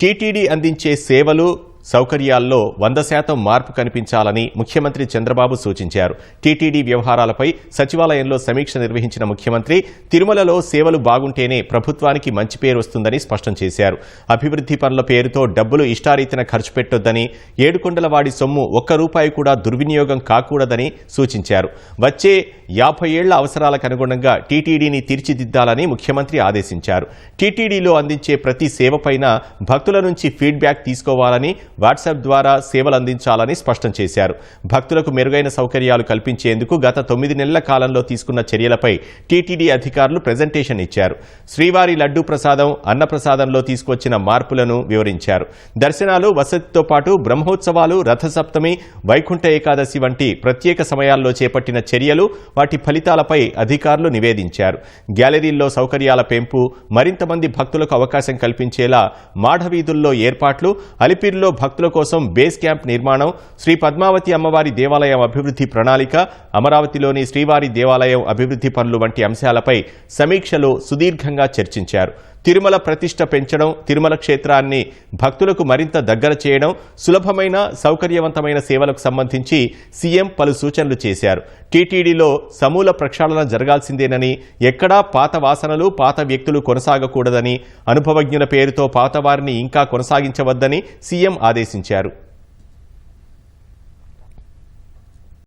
TTD అందించే సేవలు సౌకర్యాల్లో వంద శాతం మార్పు కనిపించాలని ముఖ్యమంత్రి చంద్రబాబు సూచించారు. టీటీడీ వ్యవహారాలపై సచివాలయంలో సమీక్ష నిర్వహించిన ముఖ్యమంత్రి తిరుమలలో సేవలు బాగుంటేనే ప్రభుత్వానికి మంచి పేరు వస్తుందని స్పష్టం చేశారు. అభివృద్ధి పనుల పేరుతో డబ్బులు ఇష్టారీతిన ఖర్చు పెట్టొద్దని ఏడుకొండలవాడి సొమ్ము ఒక్క రూపాయి కూడా దుర్వినియోగం కాకూడదని సూచించారు. వచ్చే యాభై ఏళ్ళ అవసరాలకు అనుగుణంగా టీటీడీని తీర్చిదిద్దాలని ముఖ్యమంత్రి ఆదేశించారు. టీటీడీలో అందించే ప్రతి సేవపైన భక్తుల నుంచి ఫీడ్బ్యాక్ తీసుకోవాలని వాట్సాప్ ద్వారా సేవలు అందించాలని స్పష్టం చేశారు. భక్తులకు మెరుగైన సౌకర్యాలు కల్పించేందుకు గత తొమ్మిది నెలల కాలంలో తీసుకున్న చర్యలపై టీటీడీ అధికారులు ప్రజెంటేషన్ ఇచ్చారు. శ్రీవారి లడ్డూ ప్రసాదం అన్నప్రసాదంలో తీసుకొచ్చిన మార్పులను వివరించారు. దర్శనాలు వసతితో పాటు బ్రహ్మోత్సవాలు రథసప్తమి వైకుంఠ ఏకాదశి వంటి ప్రత్యేక సమయాల్లో చేపట్టిన చర్యలు వాటి ఫలితాలపై అధికారులు నివేదించారు. గ్యాలరీల్లో సౌకర్యాల పెంపు మరింత మంది భక్తులకు అవకాశం కల్పించేలా మాఢవీధుల్లో ఏర్పాట్లు అలిపిరిలో భక్తుల కోసం బేస్ క్యాంప్ నిర్మాణం శ్రీ పద్మావతి అమ్మవారి దేవాలయం అభివృద్ధి ప్రణాళిక అమరావతిలోని శ్రీవారి దేవాలయం అభివృద్ధి పనులు వంటి అంశాలపై సమీక్షలో సుదీర్ఘంగా చర్చించారు. తిరుమల ప్రతిష్ట పెంచడం తిరుమల క్షేత్రాన్ని భక్తులకు మరింత దగ్గర చేయడం సులభమైన సౌకర్యవంతమైన సేవలకు సంబంధించి సీఎం పలు సూచనలు చేశారు. టీటీడీలో సమూల ప్రక్షాళన జరగాల్సిందేనని ఎక్కడా పాత వాసనలు పాత వ్యక్తులు కొనసాగకూడదని అనుభవజ్ఞుల పేరుతో పాత వారిని ఇంకా కొనసాగించవద్దని సీఎం ఆదేశించారు.